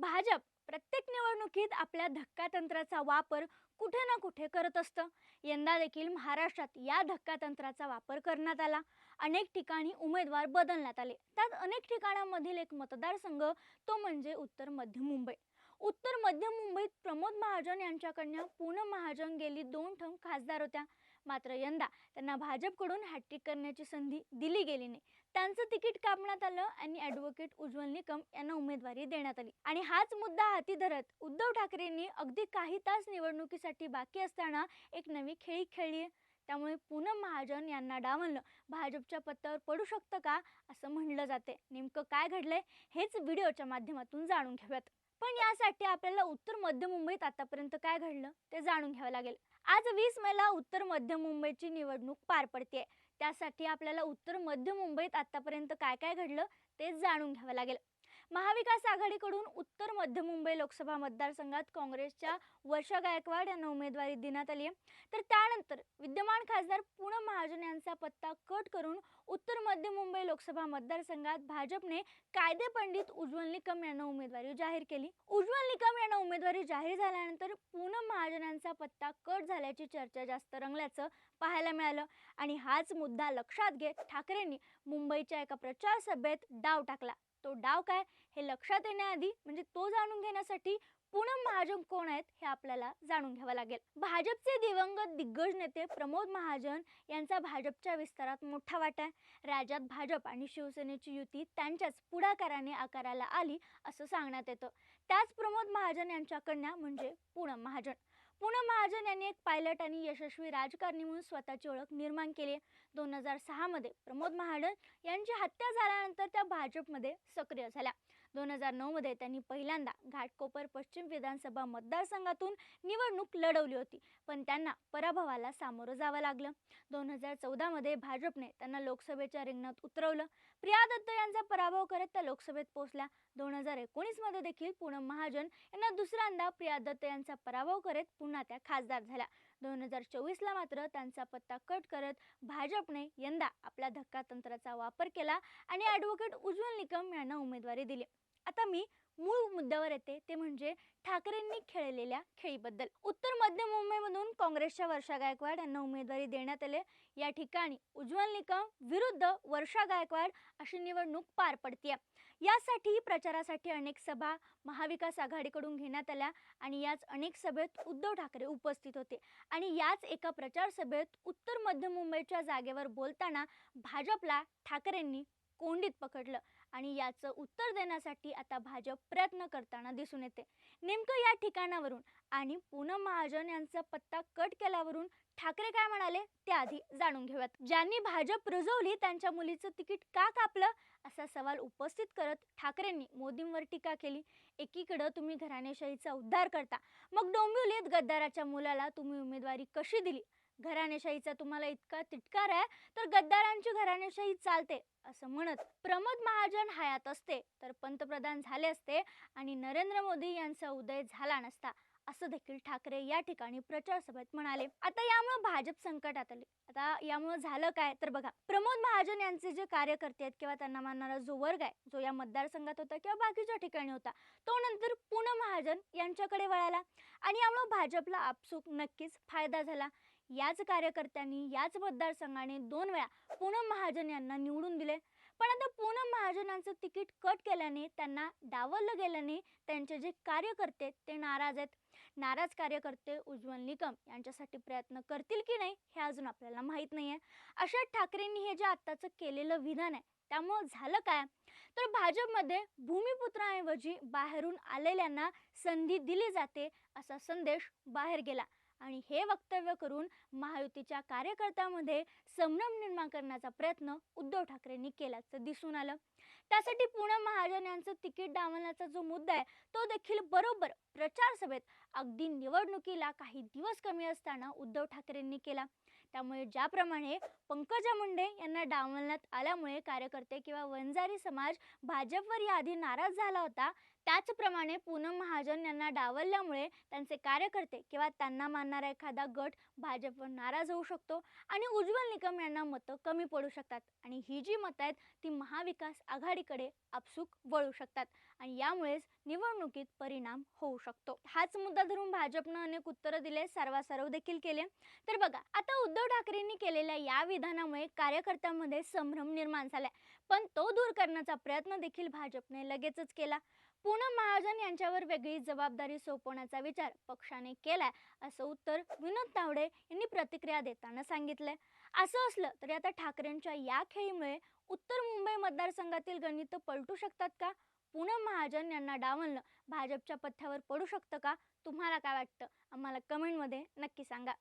भाजप प्रत्येक निवडणुकीत आपल्या धक्कातंत्राचा वापर कुठे ना कुठे करत असतं. यंदा देखील महाराष्ट्रात या धक्कातंत्राचा वापर करण्यात आला. अनेक ठिकाणी उमेदवार बदलण्यात आले. त्यात अनेक ठिकाणांमधील एक मतदारसंघ तो म्हणजे उत्तर मध्य मुंबई. उत्तर मध्य मुंबईत प्रमोद महाजन यांच्याकडनं पूनम महाजन गेली दोन ठम खासदार होत्या. मात्र यंदा त्यांना भाजपकडून हॅट्रिक करण्याची संधी दिली गेली नाही. त्यांचं तिकीट कापण्यात आलं आणि ॲडव्होकेट उज्ज्वल निकम यांना उमेदवारी देण्यात आली. आणि हाच मुद्दा हाती धरत उद्धव ठाकरेंनी अगदी काही तास निवडणुकीसाठी बाकी असताना एक नवी खेळी खेळली त्यामुळे पूनम महाजन यांना डावलणं भाजपच्या पत्त्यावर पडू शकतं का असं म्हणलं जाते नेमकं काय घडलंय हेच व्हिडिओच्या माध्यमातून जाणून घेऊयात. पण यासाठी आपल्याला उत्तर मध्य मुंबईत आतापर्यंत काय घडलं ते जाणून घ्यावं लागेल. आज वीस मेला उत्तर मध्य मुंबईची निवडणूक पार पडते त्यासाठी आपल्याला उत्तर मध्य मुंबईत आतापर्यंत काय काय घडलं ते जाणून घ्यावं लागेल. महाविकास आघाडीकडून उत्तर मध्य मुंबई लोकसभा मतदारसंघात काँग्रेसच्या वर्षा गायकवाड यांना उमेदवारी देण्यात आली आहे. तर त्यानंतर विद्यमान खासदार पूनम महाजन यांचा पत्ता कट करून उत्तर मध्य मुंबई लोकसभा मतदारसंघात भाजपने कायदे पंडित उज्ज्वल निकम यांना उमेदवारी जाहीर केली. उज्ज्वल निकम यांना उमेदवारी जाहीर झाल्यानंतर पूनम महाजन यांचा पत्ता कट झाल्याची चर्चा जास्त रंगल्याचं पाहायला मिळालं. आणि हाच मुद्दा लक्षात घेत ठाकरेंनी मुंबईच्या एका प्रचार सभेत डाव टाकला. तो डाव काय हे लक्षात येण्याआधी म्हणजे तो जाणून घेण्यासाठी पूनम महाजन कोण आहेत हे आपल्याला जाणून घ्यावं लागेल. भाजपचे दिवंगत दिग्गज नेते प्रमोद महाजन यांचा भाजपच्या विस्तारात मोठा वाटा आहे. राज्यात भाजप आणि शिवसेनेची युती त्यांच्याच पुढाकाराने आकाराला आली असं सांगण्यात येतं. त्याच प्रमोद महाजन यांच्या कन्या म्हणजे पूनम महाजन. पुणे महाजन यांनी एक पायलट आणि यशस्वी राजकारणी म्हणून स्वतःची ओळख निर्माण केली. दोन हजार सहामध्ये प्रमोद महाजन यांची हत्या झाल्यानंतर त्या भाजपमध्ये सक्रिय झाल्या. दोन हजार नऊमध्ये त्यांनी पहिल्यांदा घाटकोपर पश्चिम विधानसभा मतदारसंघातून निवडणूक लढवली होती. पण त्यांना पराभवाला सामोरं जावं लागलं. दोन हजार चौदामध्ये भाजपने त्यांना लोकसभेच्या रिंगणात उतरवलं. प्रिया दत्त यांचा पराभव करत त्या लोकसभेत पोहोचल्या. दोन हजार एकोणीसमध्ये देखील पूनम महाजन यांना दुसऱ्यांदा प्रिया दत्त यांचा पराभव करत पुन्हा त्या खासदार झाल्या. दोन हजार चोवीसला मात्र त्यांचा पत्ता कट करत भाजपने यंदा आपल्या धक्कातंत्राचा वापर केला आणि ॲडव्होकेट उज्ज्वल निकम यांना उमेदवारी दिली. आता मी मूळ मुद्द्यावर येते. ते म्हणजे ठाकरेंनी खेळलेल्या खेळीबद्दल. उत्तर मध्य मुंबईमधून काँग्रेसच्या वर्षा गायकवाड यांना उमेदवारी देण्यात आले. या ठिकाणी उज्ज्वल निकम विरुद्ध वर्षा गायकवाड अशी निवडणूक पार पडते यासाठी प्रचारासाठी अनेक सभा महाविकास आघाडीकडून घेण्यात आल्या आणि याच अनेक सभेत उद्धव ठाकरे उपस्थित होते. आणि याच एका प्रचार सभेत उत्तर मध्य मुंबईच्या जागेवर बोलताना भाजपला ठाकरेंनी कोंडीत पकडलं. आणि याचं उत्तर देण्यासाठी आता भाजप प्रयत्न करताना दिसून येते. नेमकं या ठिकाणावरून आणि पूनम महाजन यांचा पत्ता कट केल्यावरून ठाकरे काय म्हणाले ते आधी जाणून घेऊयात. ज्यांनी भाजप रुजवली त्यांच्या मुलीचं तिकीट का कापलं असा सवाल उपस्थित करत ठाकरेंनी मोदींवर टीका केली. एकीकडं तुम्ही घराणेशाहीचा उद्धार करता मग डोंबिवलीत गद्दाराच्या मुलाला तुम्ही उमेदवारी कशी दिली? घराणेशाहीचा तुम्हाला इतका तिटकार आहे तर गद्दारांची घराणेशाही चालते असं म्हणत प्रमोद महाजन हयात असते. तर पंतप्रधान झाले असते आणि नरेंद्र मोदी यांचा उदय झाला नसता असं देखील ठाकरे या ठिकाणी प्रचार सभेत म्हणाले. आता यामुळे भाजप संकटात आले. आता यामुळे झालं काय? तर बघा प्रमोद महाजन यांचे जे कार्यकर्ते आहेत किंवा त्यांना मानणारा जो वर्ग आहे जो या मतदारसंघात होता किंवा बाकीच्या ठिकाणी होता तो नंतर पूनम महाजन यांच्याकडे वळाला आणि यामुळे भाजपला आपसूक नक्कीच फायदा झाला. याच कार्यकर्त्यांनी याच मतदारसंघाने दोन वेळा पूनम महाजन यांना निवडून दिले. पण आता पूनम महाजनांचं तिकीट कट केल्याने त्यांना डावललं गेल्याने त्यांचे जे कार्यकर्ते ते नाराज आहेत. नाराज कार्यकर्ते उज्ज्वल निकम यांच्यासाठी प्रयत्न करतील की नाही हे अजून आपल्याला माहीत नाही आहे अशा ठाकरेंनी हे जे आत्ताचं केलेलं विधान आहे त्यामुळं झालं काय? तर भाजपमध्ये भूमिपुत्राऐवजी बाहेरून आलेल्यांना संधी दिली जाते असा संदेश बाहेर गेला. आणि हे वक्तव्य करून महायुतीच्या कार्यकर्त्यामध्ये संभ्रम निर्माण करण्याचा प्रयत्न उद्धव ठाकरेंनी केल्याचं दिसून आलं. त्यासाठी पूनम महाजन यांचं तिकीट डावलण्याचा जो मुद्दा आहे तो देखील बरोबर प्रचार सभेत अगदी निवडणुकीला काही दिवस कमी असताना उद्धव ठाकरेंनी केला. त्यामुळे ज्याप्रमाणे पंकजा मुंडे यांना डावलण्यात आल्यामुळे कार्यकर्ते किंवा वंजारी समाज भाजपवर याआधी नाराज झाला होता त्याचप्रमाणे पूनम महाजन यांना डावलल्यामुळे त्यांचे कार्यकर्ते किंवा त्यांना मानणारा एखादा गट भाजपवर नाराज होऊ शकतो आणि उज्ज्वल निकम यांना मतं कमी पडू शकतात. आणि ही जी मतं आहेत ती महाविकास आघाडीकडे आपसूक वळू शकतात आणि यामुळेच निवडणुकीत परिणाम होऊ शकतो. हाच मुद्दा धरून भाजपनं अनेक उत्तरं दिले सर्वासर्व देखील केले. तर बघा आता उद्धव ठाकरेंनी केलेल्या या विधानामुळे कार्यकर्त्यांमध्ये संभ्रम निर्माण झालाय. पण तो दूर करण्याचा प्रयत्न देखील भाजपने लगेचच केला. पूनम महाजन यांच्यावर वेगळी जबाबदारी सोपवण्याचा विचार पक्षाने केलाय असं उत्तर विनोद तावडे यांनी प्रतिक्रिया देताना सांगितलंय. असं असलं तरी आता ठाकरेंच्या या खेळीमुळे उत्तर मुंबई मतदारसंघातील गणित पलटू शकतात का? पूनम महाजन यांना डावलणं भाजपच्या पथ्यावर पडू शकतं का? तुम्हाला काय वाटतं? आम्हाला कमेंटमध्ये नक्की सांगा.